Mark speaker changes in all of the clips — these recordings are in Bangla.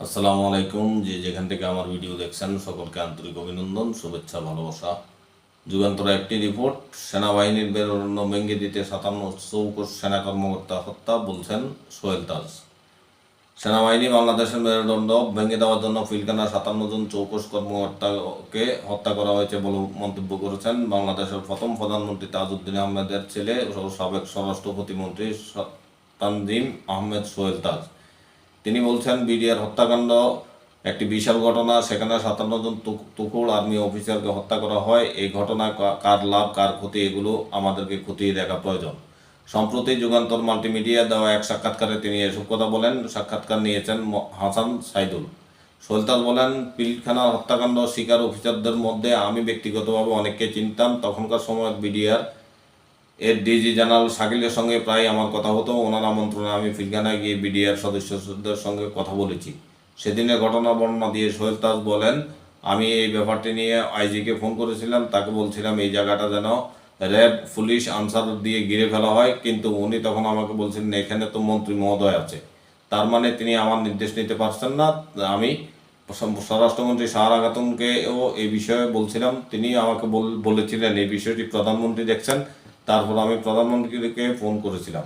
Speaker 1: আসসালামু আলাইকুম। যে যেখান থেকে আমার ভিডিও দেখছেন, সকলকে আন্তরিক অভিনন্দন, শুভেচ্ছা, ভালোবাসা। যুগান্তর একটি রিপোর্ট সেনাবাহিনীর বেরোনো ভেঙে দিতে সাতান্ন চৌকস সেনা কর্মকর্তা হত্যা, বলছেন সোহেল তাজ। সেনাবাহিনী বাংলাদেশের মেরুদণ্ড ভেঙে দেওয়ার জন্য পিলখানা সাতান্ন জন চৌকস কর্মকর্তাকে হত্যা করা হয়েছে বলে মন্তব্য করেছেন বাংলাদেশের প্রথম প্রধানমন্ত্রী তাজউদ্দিন আহমেদের ছেলে সাবেক স্বরাষ্ট্র প্রতিমন্ত্রী তানজিম আহমেদ সোহেল তাজ। তিনি বলছেন, বিডিআর হত্যাকাণ্ড একটি বিশাল ঘটনা, সেখানে সাতান্ন জন তুক- তুকুল আর্মি অফিসারকে হত্যা করা হয়। এই ঘটনা কার লাভ, কার ক্ষতি, এগুলো আমাদেরকে খতিয়ে দেখা প্রয়োজন। সম্প্রতি যুগান্তর মাল্টিমিডিয়া দেওয়া এক সাক্ষাৎকারে তিনি এসব কথা বলেন। সাক্ষাৎকার নিয়েছেন হাসান সাইদুল। সুলতান বলেন, পিলখানার হত্যাকাণ্ড শিকার অফিসারদের মধ্যে আমি ব্যক্তিগতভাবে অনেককে চিনতাম। তখনকার সময় বিডিআর এর ডিজি জেনারেল শাকিলের সঙ্গে প্রায় আমার কথা হতো। ওনার আমন্ত্রণে আমি ফিলখানায় গিয়ে বিডিআর সদস্যদের সঙ্গে কথা বলেছি। সেদিনের ঘটনা বর্ণনা দিয়ে সোহেল তাজ বলেন, আমি এই ব্যাপারটি নিয়ে আইজিকে ফোন করেছিলাম। তাকে বলছিলাম, এই জায়গাটা যেন র্যাব, পুলিশ, আনসার দিয়ে ঘিরে ফেলা হয়। কিন্তু উনি তখন আমাকে বলছিলেন, এখানে তো মন্ত্রী মহোদয় আছে। তার মানে তিনি আমার নির্দেশ নিতে পারছেন না। আমি স্বরাষ্ট্রমন্ত্রী সাহারা খাতুনকেও এই বিষয়ে বলছিলাম। তিনি আমাকে বল- বলেছিলেন, এই বিষয়টি প্রধানমন্ত্রী দেখছেন। তারপর আমি প্রধানমন্ত্রীকে ফোন করেছিলাম।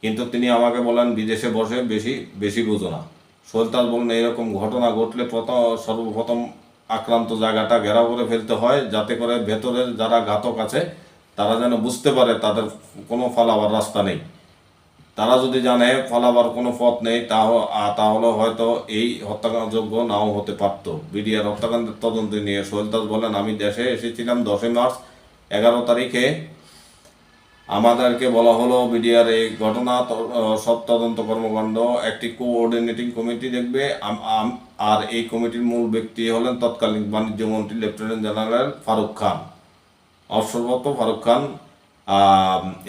Speaker 1: কিন্তু তিনি আমাকে বলেন, বিদেশে বসে বেশি বেশি বুঝো না। সুলতান বললেন এরকম ঘটনা ঘটলে প্রথম, সর্বপ্রথম আক্রান্ত জায়গাটা ঘেরাও করে ফেলতে হয়, যাতে করে ভেতরের যারা ঘাতক আছে, তারা যেন বুঝতে পারে তাদের কোনো ফলাবার রাস্তা নেই। তারা যদি জানে ফলাবার কোনো পথ নেই তাহ- তাহলে হয়তো এই হত্যাযোগ্য নাও হতে পারত। বিডিআর হত্যাকাণ্ডের তদন্ত নিয়ে সোহেল বলেন, আমি দেশে এসেছিলাম দশই মার্চ, এগারো তারিখে আমাদেরকে বলা হলো বিডিআর এই ঘটনা সব তদন্ত কর্মকাণ্ড, একটি কোঅর্ডিনেটিং কমিটি দেখবে। আর এই কমিটির মূল ব্যক্তি হলেন তৎকালীন বাণিজ্য মন্ত্রী লেফটেন্যান্ট জেনারেল ফারুক খান। অবসরপ্রাপ্ত ফারুক খান।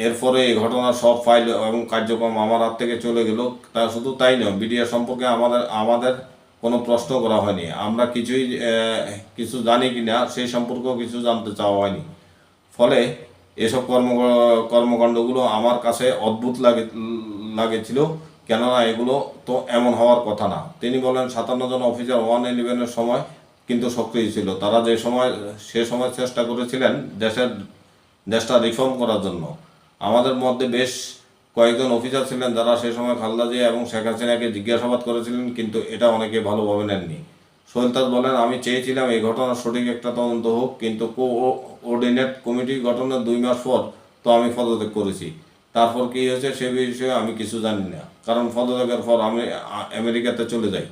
Speaker 1: এরপরে এই ঘটনার সব ফাইল এবং কার্যক্রম আমার হাত থেকে চলে গেল। তা শুধু তাই নয়, বিডিআর সম্পর্কে আমাদের আমাদের কোনো প্রশ্ন করা হয়নি। আমরা কিছুই কিছু জানি কি না সেই সম্পর্কেও কিছু জানতে চাওয়া হয়নি। ফলে এসব কর্ম, কর্মকাণ্ডগুলো আমার কাছে অদ্ভুত লাগে, লাগেছিল। কেননা এগুলো তো এমন হওয়ার কথা না। তিনি বলেন সাতান্ন জন অফিসার ওয়ান ইলেভেনের সময় কিন্তু সক্রিয় ছিল। তারা যে সময়, সে সময় চেষ্টা করেছিলেন দেশের, দেশটা রিফর্ম করার জন্য। আমাদের মধ্যে বেশ কয়েকজন অফিসার ছিলেন যারা সে সময় খালদা জিয়া এবং শেখ হাসিনাকে জিজ্ঞাসাবাদ করেছিলেন, কিন্তু এটা অনেকে ভালোভাবে নেননি। সোহেলতাজ বলেন আমি চেয়েছিলাম এই ঘটনার সঠিক একটা তদন্ত হোক, কিন্তু কোঅর্ডিনেট কমিটি গঠনের দুই মাস পর তো আমি পদত্যাগ করেছি। তারপর কি হয়েছে সে বিষয়ে আমি কিছু জানি না। কারণ পদত্যাগের পর আমি আমেরিকাতে চলে যাই।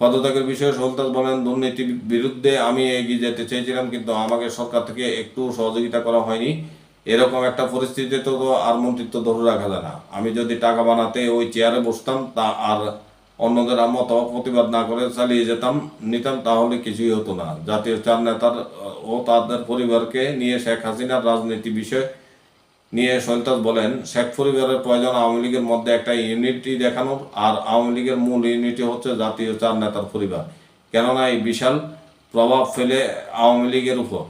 Speaker 1: পদত্যাগের বিষয়ে সুলতান বলেন, দুর্নীতির বিরুদ্ধে আমি এগিয়ে যেতে চেয়েছিলাম, কিন্তু আমাকে সরকার থেকে একটু সহযোগিতা করা হয়নি। এরকম একটা পরিস্থিতিতে তো আর মন্ত্রিত্ব ধরে রাখা যায় না। আমি যদি টাকা বানাতে ওই চেয়ারে বসতাম, তা আর অন্যদের মতো প্রতিবাদ না করে চালিয়ে যেতাম, নিতাম, তাহলে কিছুই হতো না। জাতীয় চার নেতার, ও তাদের পরিবারকে নিয়ে শেখ হাসিনার রাজনীতি বিষয়ে নিয়ে সৈন্তাজ বলেন, শেখ পরিবারের প্রয়োজন আওয়ামী লীগের মধ্যে একটা ইউনিটি দেখানোর, আর আওয়ামী লীগের মূল ইউনিটি হচ্ছে জাতীয় চার নেতার পরিবার। কেননা এই বিশাল প্রভাব ফেলে আওয়ামী লীগের উপর।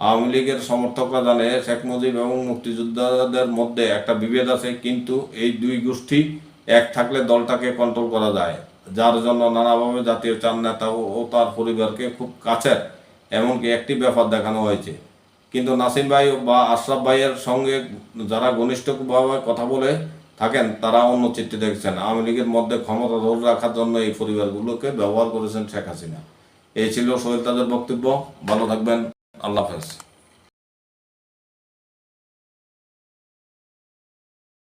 Speaker 1: আওয়ামী লীগের সমর্থকরা জানে শেখ মুজিব এবং মুক্তিযোদ্ধাদের মধ্যে একটা বিভেদ আছে, কিন্তু এই দুই গোষ্ঠী এক থাকলে দলটাকে কন্ট্রোল করা যায়। যার জন্য নানাভাবে জাতীয় চার নেতা ও তার পরিবারকে খুব কাছের এমনকি একটি ব্যাপার দেখানো হয়েছে। কিন্তু নাসিম ভাই বা আশরাফ ভাইয়ের সঙ্গে যারা ঘনিষ্ঠভাবে কথা বলে থাকেন, তারা অন্য চিত্রে দেখছেন। আওয়ামী লীগের মধ্যে ক্ষমতা ধরে রাখার জন্য এই পরিবারগুলোকে ব্যবহার করেছেন শেখ হাসিনা। এই ছিল সোহেল তাদের বক্তব্য। ভালো থাকবেন। আল্লাহ হাফেজ।